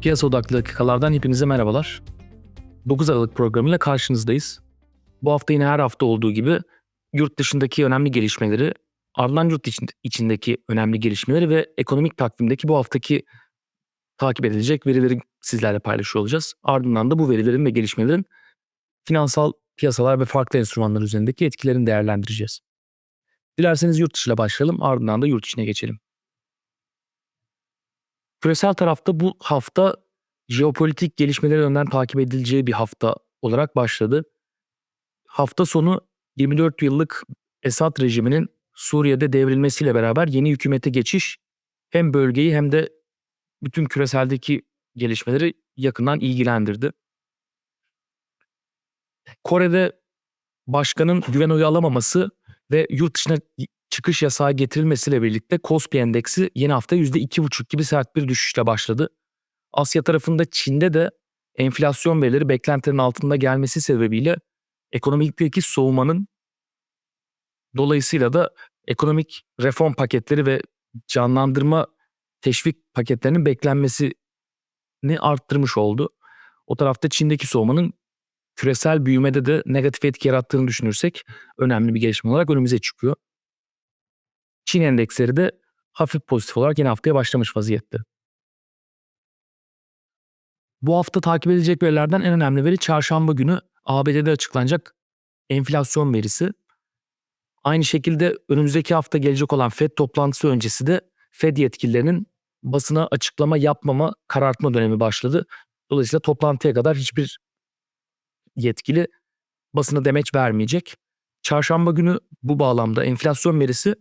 Piyasa odaklı dakikalardan hepinize merhabalar. 9 Aralık programıyla karşınızdayız. Bu hafta yine her hafta olduğu gibi yurt dışındaki önemli gelişmeleri, ardından yurt için- içindeki önemli gelişmeleri ve ekonomik takvimdeki bu haftaki takip edilecek verileri sizlerle paylaşıyor olacağız. Ardından da bu verilerin ve gelişmelerin finansal piyasalar ve farklı enstrümanlar üzerindeki etkilerini değerlendireceğiz. Dilerseniz yurt dışıyla başlayalım, ardından da yurt içine geçelim. Küresel tarafta bu hafta jeopolitik gelişmeleri önden takip edileceği bir hafta olarak başladı. Hafta sonu 24 yıllık Esad rejiminin Suriye'de devrilmesiyle beraber yeni hükümete geçiş hem bölgeyi hem de bütün küreseldeki gelişmeleri yakından ilgilendirdi. Kore'de başkanın güven oyu alamaması ve yurt dışına çıkış yasağı getirilmesiyle birlikte Kospi endeksi yeni hafta %2,5 gibi sert bir düşüşle başladı. Asya tarafında Çin'de de enflasyon verileri beklentilerin altında gelmesi sebebiyle ekonomikteki soğumanın dolayısıyla da ekonomik reform paketleri ve canlandırma teşvik paketlerinin beklenmesini arttırmış oldu. O tarafta Çin'deki soğumanın küresel büyümede de negatif etki yarattığını düşünürsek önemli bir gelişme olarak önümüze çıkıyor. Çin endeksleri de hafif pozitif olarak yeni haftaya başlamış vaziyette. Bu hafta takip edilecek verilerden en önemli veri çarşamba günü ABD'de açıklanacak enflasyon verisi. Aynı şekilde önümüzdeki hafta gelecek olan FED toplantısı öncesi de FED yetkililerinin basına açıklama yapmama karartma dönemi başladı. Dolayısıyla toplantıya kadar hiçbir yetkili basına demeç vermeyecek. Çarşamba günü bu bağlamda enflasyon verisi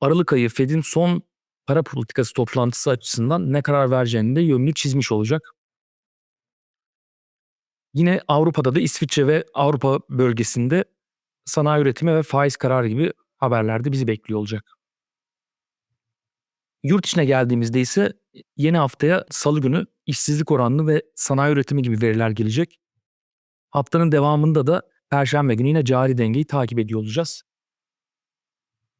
Aralık ayı Fed'in son para politikası toplantısı açısından ne karar vereceğini de yönünü çizmiş olacak. Yine Avrupa'da da İsviçre ve Avrupa bölgesinde sanayi üretimi ve faiz kararı gibi haberler de bizi bekliyor olacak. Yurt içine geldiğimizde ise yeni haftaya salı günü işsizlik oranını ve sanayi üretimi gibi veriler gelecek. Haftanın devamında da Perşembe günü yine cari dengeyi takip ediyor olacağız.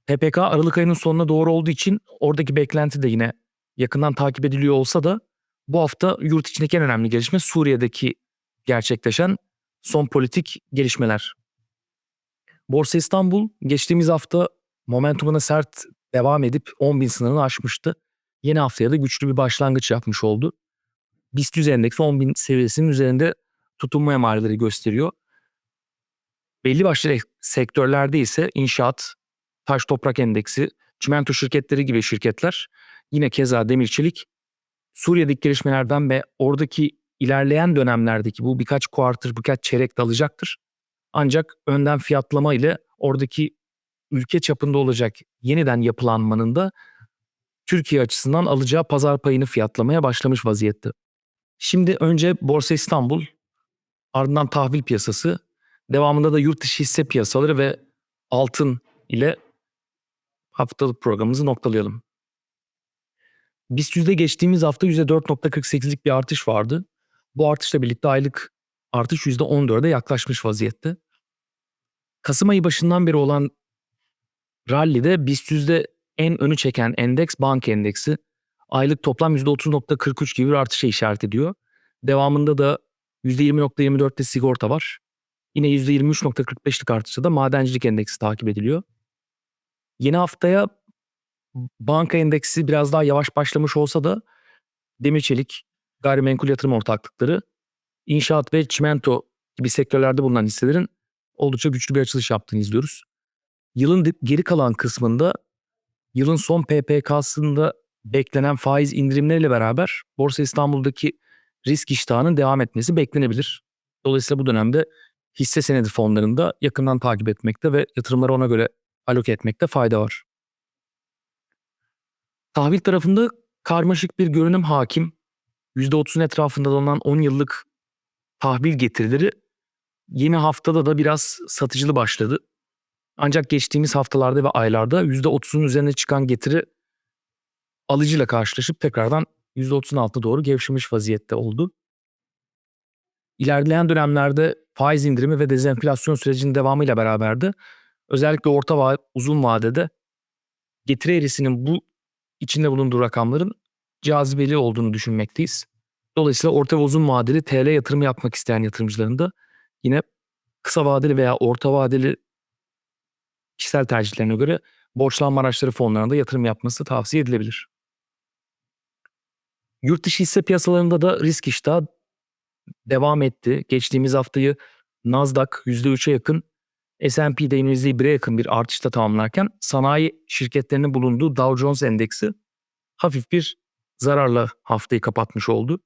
PPK Aralık ayının sonuna doğru olduğu için oradaki beklenti de yine yakından takip ediliyor olsa da bu hafta yurt içindeki en önemli gelişme Suriye'deki gerçekleşen son politik gelişmeler. Borsa İstanbul geçtiğimiz hafta momentumuna sert devam edip 10 bin sınırını aşmıştı. Yeni haftaya da güçlü bir başlangıç yapmış oldu. BIST 100 endeksi 10 bin seviyesinin üzerinde tutunma emareleri gösteriyor. Belli başlı sektörlerde ise inşaat, taş toprak endeksi, çimento şirketleri gibi şirketler yine keza demir çelik Suriye'deki gelişmelerden ve oradaki ilerleyen dönemlerdeki bu birkaç kuartır, birkaç çeyrek dalacaktır. Ancak önden fiyatlama ile oradaki ülke çapında olacak yeniden yapılanmanın da Türkiye açısından alacağı pazar payını fiyatlamaya başlamış vaziyette. Şimdi önce Borsa İstanbul, ardından tahvil piyasası, devamında da yurt dışı hisse piyasaları ve altın ile haftalık programımızı noktalayalım. BIST yüzde geçtiğimiz hafta %4.48'lik bir artış vardı. Bu artışla birlikte aylık artış %14'e yaklaşmış vaziyette. Kasım ayı başından beri olan rally'de BIST yüzde en önü çeken endeks bank endeksi aylık toplam %30.43 gibi bir artışa işaret ediyor. Devamında da %20.24'te sigorta var. Yine %23.45'lik artışta da madencilik endeksi takip ediliyor. Yeni haftaya banka endeksi biraz daha yavaş başlamış olsa da demir çelik, gayrimenkul yatırım ortaklıkları, inşaat ve çimento gibi sektörlerde bulunan hisselerin oldukça güçlü bir açılış yaptığını izliyoruz. Yılın geri kalan kısmında yılın son PPK'sında beklenen faiz indirimleriyle beraber Borsa İstanbul'daki risk iştahının devam etmesi beklenebilir. Dolayısıyla bu dönemde hisse senedi fonlarında yakından takip etmekte ve yatırımları ona göre aloke etmekte fayda var. Tahvil tarafında karmaşık bir görünüm hakim. %30'un etrafında dolanan 10 yıllık tahvil getirileri yeni haftada da biraz satıcılı başladı. Ancak geçtiğimiz haftalarda ve aylarda %30'un üzerine çıkan getiri alıcıyla karşılaşıp tekrardan %30'un altına doğru gevşemiş vaziyette oldu. İlerleyen dönemlerde faiz indirimi ve dezenflasyon sürecinin devamıyla beraber de özellikle orta va uzun vadede getiri eğrisinin bu içinde bulunduğu rakamların cazibeli olduğunu düşünmekteyiz. Dolayısıyla orta ve uzun vadeli TL yatırımı yapmak isteyen yatırımcıların da yine kısa vadeli veya orta vadeli kişisel tercihlerine göre borçlanma araçları fonlarında yatırım yapması tavsiye edilebilir. Yurt dışı hisse piyasalarında da risk iştahı devam etti. Geçtiğimiz haftayı Nasdaq %3'e yakın, S&P'de %1'e yakın bir artışla tamamlarken sanayi şirketlerinin bulunduğu Dow Jones Endeksi hafif bir zararla haftayı kapatmış oldu.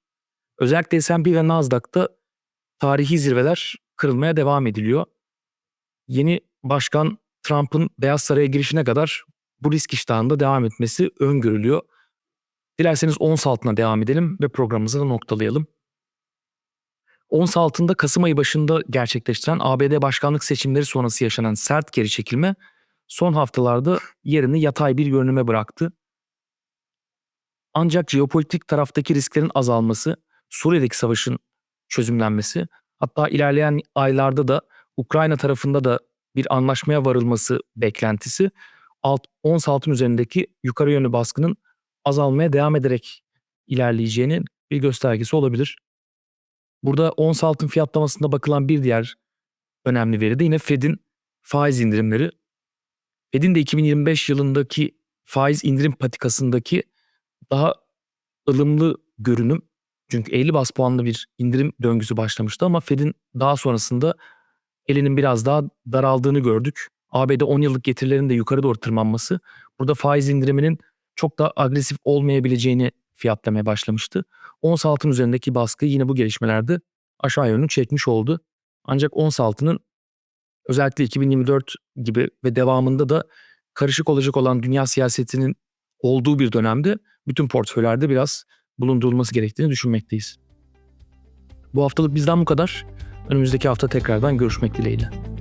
Özellikle S&P ve Nasdaq'ta tarihi zirveler kırılmaya devam ediliyor. Yeni başkan Trump'ın Beyaz Saray'a girişine kadar bu risk iştahında devam etmesi öngörülüyor. Dilerseniz ons altına devam edelim ve programımızı da noktalayalım. Ons altında Kasım ayı başında gerçekleştiren ABD başkanlık seçimleri sonrası yaşanan sert geri çekilme son haftalarda yerini yatay bir görünüme bıraktı. Ancak jeopolitik taraftaki risklerin azalması, Suriye'deki savaşın çözümlenmesi, hatta ilerleyen aylarda da Ukrayna tarafında da bir anlaşmaya varılması beklentisi alt, ons altın üzerindeki yukarı yönlü baskının azalmaya devam ederek ilerleyeceğinin bir göstergesi olabilir. Burada ons altın fiyatlamasında bakılan bir diğer önemli veri de yine Fed'in faiz indirimleri. Fed'in de 2025 yılındaki faiz indirim patikasındaki daha ılımlı görünüm çünkü 50 bas puanlı bir indirim döngüsü başlamıştı ama Fed'in daha sonrasında elinin biraz daha daraldığını gördük. ABD 10 yıllık getirilerin de yukarı doğru tırmanması burada faiz indiriminin çok da agresif olmayabileceğini fiyatlamaya başlamıştı. Ons altın üzerindeki baskı yine bu gelişmelerde aşağı yönlü çekmiş oldu. Ancak ons altının özellikle 2024 gibi ve devamında da karışık olacak olan dünya siyasetinin olduğu bir dönemde bütün portföylerde biraz bulundurulması gerektiğini düşünmekteyiz. Bu haftalık bizden bu kadar. Önümüzdeki hafta tekrardan görüşmek dileğiyle.